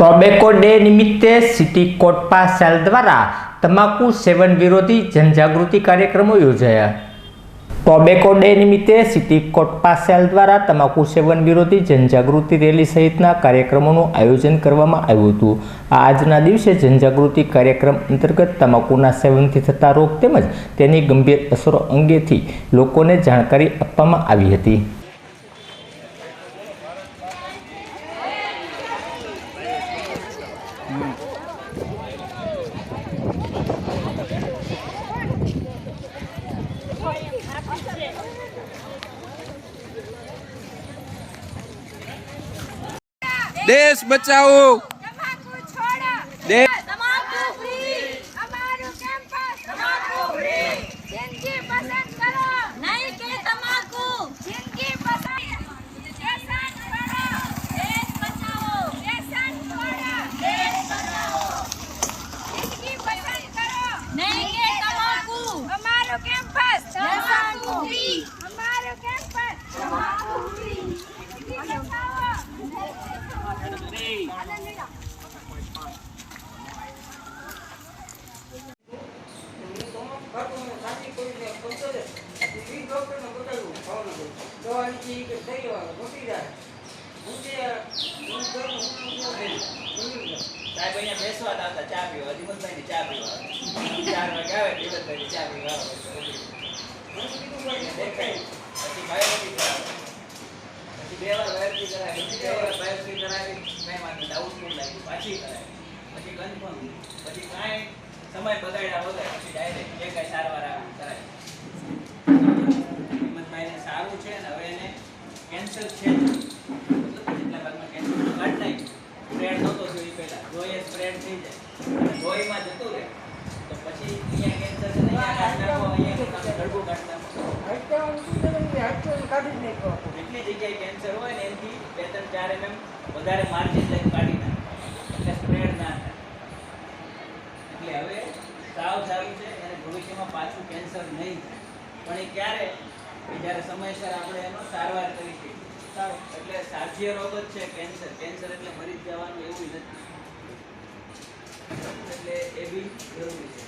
Tobacco day નિમિત્તે city કોટપા cell દ્વારા તમાકુ સેવન વિરોધી જનજાગૃતિ કાર્યક્રમો યોજાયા. ટોબેકો ડે નિમિત્તે સિટી કોટપા સેલ દ્વારા તમાકુ સેવન વિરોધી જનજાગૃતિ રેલી સહિતના કાર્યક્રમોનું આયોજન કરવામાં આવ્યું હતું. આજના દિવસે જનજાગૃતિ કાર્યક્રમ અંતર્ગત તમાકુના સેવનથી થતા રોગ તેમજ તેની ગંભીર અસરો અંગેથી લોકોને જાણકારી આપવામાં આવી હતી. દેશ બચાવો તમાકુ સાહેબ અહીંયા બેસવા ના હતા ચા પીવા દિમતભાઈ ચા પીવા ચાર વાગે આવે દિમતભાઈ ચા પીવા પછી ભાઈ પછી બે વાર બાયોમેટ્રિક કરાવે પછી બે વાર બાયોમેટ્રિક કરાવી કઈ વાંધો ડાઉટફુલ કરાય પાછી કન્ફર્મ પછી કાંઈ સમય બગાડ્યા વગર પછી ડાયરેક્ટ જે કાંઈ સારવાર આવે કરાય. હિંમતભાઈને સારું છે ને હવે એને કેન્સર છે. કેટલા ભાગમાં કેન્સર કાઢ નાખ્યું. સ્પ્રેડ નહોતો એ પહેલા. જોઈ સ્પ્રેડ થઈ જાય. જોઈમાં જતું રહે. તો પછી અહીંયા કેન્સર છે અહીંયા કાઢી નાખો અહીંયા ગળગું કાઢી નાખો. એટલી જગ્યાએ કેન્સર હોય ને એનાથી બે ત્રણ ચાર એમ વધારે માર્જિન લઈને કાઢી નાખો એટલે સ્પ્રેડ ના એટલે હવે સાવ સારું છે અને ભવિષ્યમાં પાછું કેન્સર નહીં પણ એ ક્યારે? કે જ્યારે સમયસર આપણે એનો સારવાર કરી શકીએ. એટલે સાધ્ય રોગ જ છે કેન્સર કેન્સર એટલે મરી જવાનું એવું નથી. એટલે એ બી જરૂરી છે.